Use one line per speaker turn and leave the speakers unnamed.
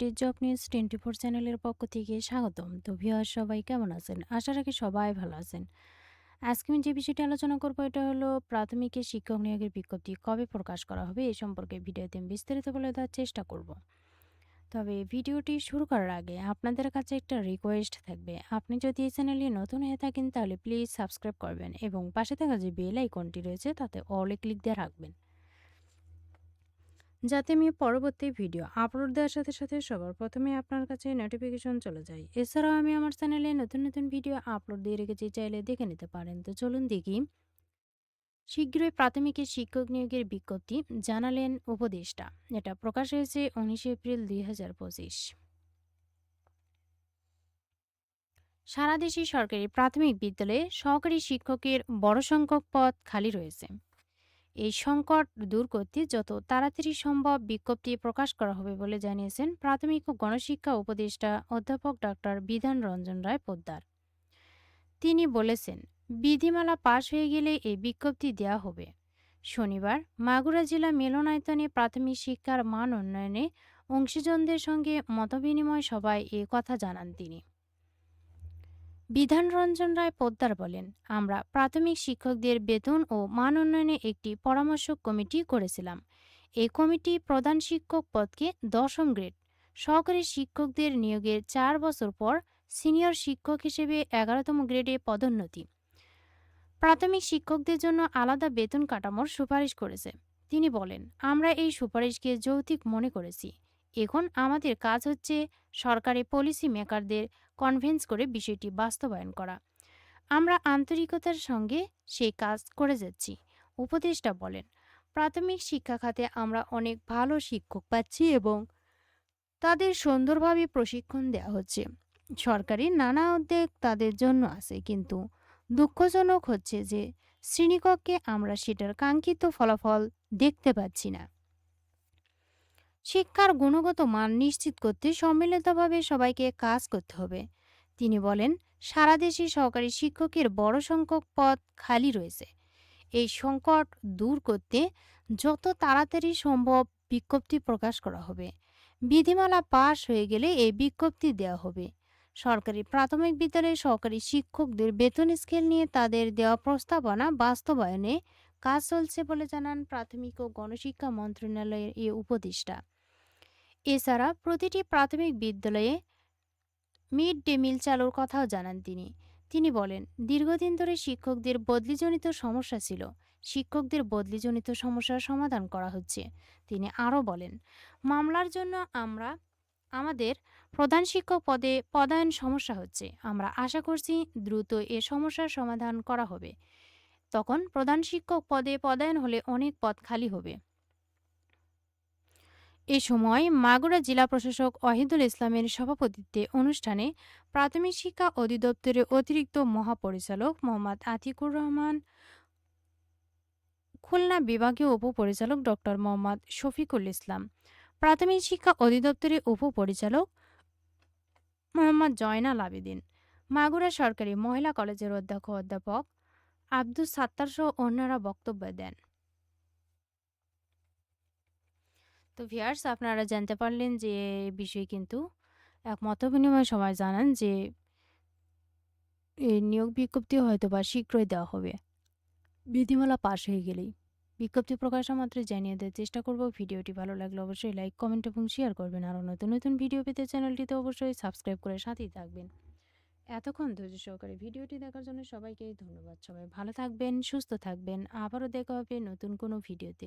Update job news twenty four চ্যানেলের পক্ষ থেকে স্বাগতম। তো ভিওয়ার সবাই কেমন আছেন? আশা রাখি সবাই ভালো আছেন। আজকে আমি যে বিষয়টি আলোচনা করব, এটা হলো প্রাথমিকের শিক্ষক নিয়োগের বিজ্ঞপ্তি কবে প্রকাশ করা হবে, এ সম্পর্কে ভিডিওতে আমি বিস্তারিত বলে দেওয়ার চেষ্টা করব। তবে ভিডিওটি শুরু করার আগে আপনাদের কাছে একটা রিকোয়েস্ট থাকবে। আপনি যদি এই চ্যানেলে নতুন হয়ে থাকেন, তাহলে প্লিজ সাবস্ক্রাইব করবেন এবং পাশে থাকা যে বেল আইকনটি রয়েছে, তাতে অলে ক্লিক দিয়ে রাখবেন। যাতে আমি পরবর্তী ভিডিও আপলোড দেওয়ার সাথে সাথে সবার প্রথমে আপনার কাছে নোটিফিকেশন চলে যায়। এছাড়াও আমি আমার চ্যানেলে নতুন নতুন ভিডিও আপলোড দিয়ে রেখেছি, চাইলে দেখে নিতে পারেন। তো চলুন দেখি। শীঘ্রই প্রাথমিকের শিক্ষক নিয়োগের বিজ্ঞপ্তি জানালেন উপদেষ্টা। এটা প্রকাশ হয়েছে উনিশে এপ্রিল দুই হাজার পঁচিশ। সারা দেশে সরকারি প্রাথমিক বিদ্যালয়ে সহকারী শিক্ষকের বড় সংখ্যক পদ খালি রয়েছে। এই সংকট দূর করতে যত তাড়াতাড়ি সম্ভব বিজ্ঞপ্তি প্রকাশ করা হবে বলে জানিয়েছেন প্রাথমিক ও গণশিক্ষা উপদেষ্টা অধ্যাপক ডক্টর বিধান রঞ্জন রায় পোদ্দার। তিনি বলেছেন, বিধিমালা পাশ হয়ে গেলে এই বিজ্ঞপ্তি দেওয়া হবে। শনিবার মাগুরা জেলা মিলনায়তনে প্রাথমিক শিক্ষার মান উন্নয়নে অংশীজনদের সঙ্গে মতবিনিময় সভায় এ কথা জানান তিনি। বিধান রঞ্জন রায় পোদ্দার বলেন, আমরা প্রাথমিক শিক্ষকদের বেতন ও মান উন্নয়নে একটি পরামর্শ কমিটি করেছিলাম। এই কমিটি প্রধান শিক্ষক পদকে দশম গ্রেড। সহকারী শিক্ষকদের নিয়োগের চার বছর পর সিনিয়র শিক্ষক হিসেবে এগারোতম গ্রেডে পদোন্নতি। প্রাথমিক শিক্ষকদের জন্য আলাদা বেতন কাঠামোর সুপারিশ করেছে। তিনি বলেন, আমরা এই সুপারিশকে যৌক্তিক মনে করেছি। এখন আমাদের কাজ হচ্ছে সরকারি পলিসি মেকারদের কনভিন্স করে বিষয়টি বাস্তবায়ন করা। আমরা আন্তরিকতার সঙ্গে সেই কাজ করে যাচ্ছি, উপদেষ্টা বলেন। প্রাথমিক শিক্ষা খাতে আমরা অনেক ভালো শিক্ষক পাচ্ছি এবং তাদের সুন্দরভাবে প্রশিক্ষণ দেওয়া হচ্ছে। সরকারি নানা উদ্যোগ তাদের জন্য আছে, কিন্তু দুঃখজনক হচ্ছে যে শ্রেণীকক্ষে আমরা সেটার কাঙ্ক্ষিত ফলাফল দেখতে পাচ্ছি না। শিক্ষার গুণগত মান নিশ্চিত করতে সম্মিলিতভাবে সবাইকে কাজ করতে হবে। তিনি বলেন, সারা দেশে সহকারী শিক্ষকের বড় সংখ্যক পদ খালি রয়েছে। এই সংকট দূর করতে যত তাড়াতাড়ি সম্ভব বিজ্ঞপ্তি প্রকাশ করা হবে। বিধিমালা পাশ হয়ে গেলে এই বিজ্ঞপ্তি দেওয়া হবে। সরকারি প্রাথমিক বিদ্যালয়ে সহকারী শিক্ষকদের বেতন স্কেল নিয়ে তাদের দেওয়া প্রস্তাবনা বাস্তবায়নে কাজ চলছে বলে জানান প্রাথমিক ও গণশিক্ষা মন্ত্রণালয়ের এ উপদেষ্টা। এছাড়া প্রতিটি প্রাথমিক বিদ্যালয়ে মিড ডে মিল চালুর কথাও জানান তিনি। তিনি বলেন, দীর্ঘদিন ধরে শিক্ষকদের বদলিজনিত সমস্যা ছিল। শিক্ষকদের বদলিজনিত সমস্যার সমাধান করা হচ্ছে। তিনি আরও বলেন, মামলার জন্য আমরা, আমাদের প্রধান শিক্ষক পদে পদায়ন সমস্যা হচ্ছে। আমরা আশা করছি দ্রুত এ সমস্যার সমাধান করা হবে। তখন প্রধান শিক্ষক পদে পদায়ন হলে অনেক পদ খালি হবে। এ সময় মাগুরা জেলা প্রশাসক অহিদুল ইসলামের সভাপতিত্বে অনুষ্ঠানে প্রাথমিক শিক্ষা অধিদপ্তরের অতিরিক্ত মহাপরিচালক মোহাম্মদ আতিকুর রহমান, খুলনা বিভাগীয় উপপরিচালক ডক্টর মোহাম্মদ শফিকুল ইসলাম, প্রাথমিক শিক্ষা অধিদপ্তরের উপপরিচালক মোহাম্মদ জয়নাল আবেদিন, মাগুরা সরকারি মহিলা কলেজের অধ্যক্ষ অধ্যাপক আব্দুস সাত্তার সহ অন্যরা বক্তব্য দেন। তো ভিয়ার্স আপনারা জানতে পারলেন যে বিষয়ে কিন্তু এক মত বিনিময় সবাই জানান যে এই নিয়োগ বিজ্ঞপ্তি হয়তো বা শীঘ্রই দেওয়া হবে। বিধিমালা পাশ হয়ে গেলেই। বিজ্ঞপ্তি প্রকাশনা মাত্রে জানিয়ে দেওয়ার চেষ্টা করব। ভিডিওটি ভালো লাগলে অবশ্যই লাইক, কমেন্ট এবং শেয়ার করবেন। আরও নতুন নতুন ভিডিও পেতে চ্যানেলটিতে অবশ্যই সাবস্ক্রাইব করে সাথেই থাকবেন। এতক্ষণ ধৈর্য সহকারে ভিডিওটি দেখার জন্য সবাইকে ধন্যবাদ। সবাই ভালো থাকবেন, সুস্থ থাকবেন। আবারও দেখা হবে নতুন কোনো ভিডিওতে।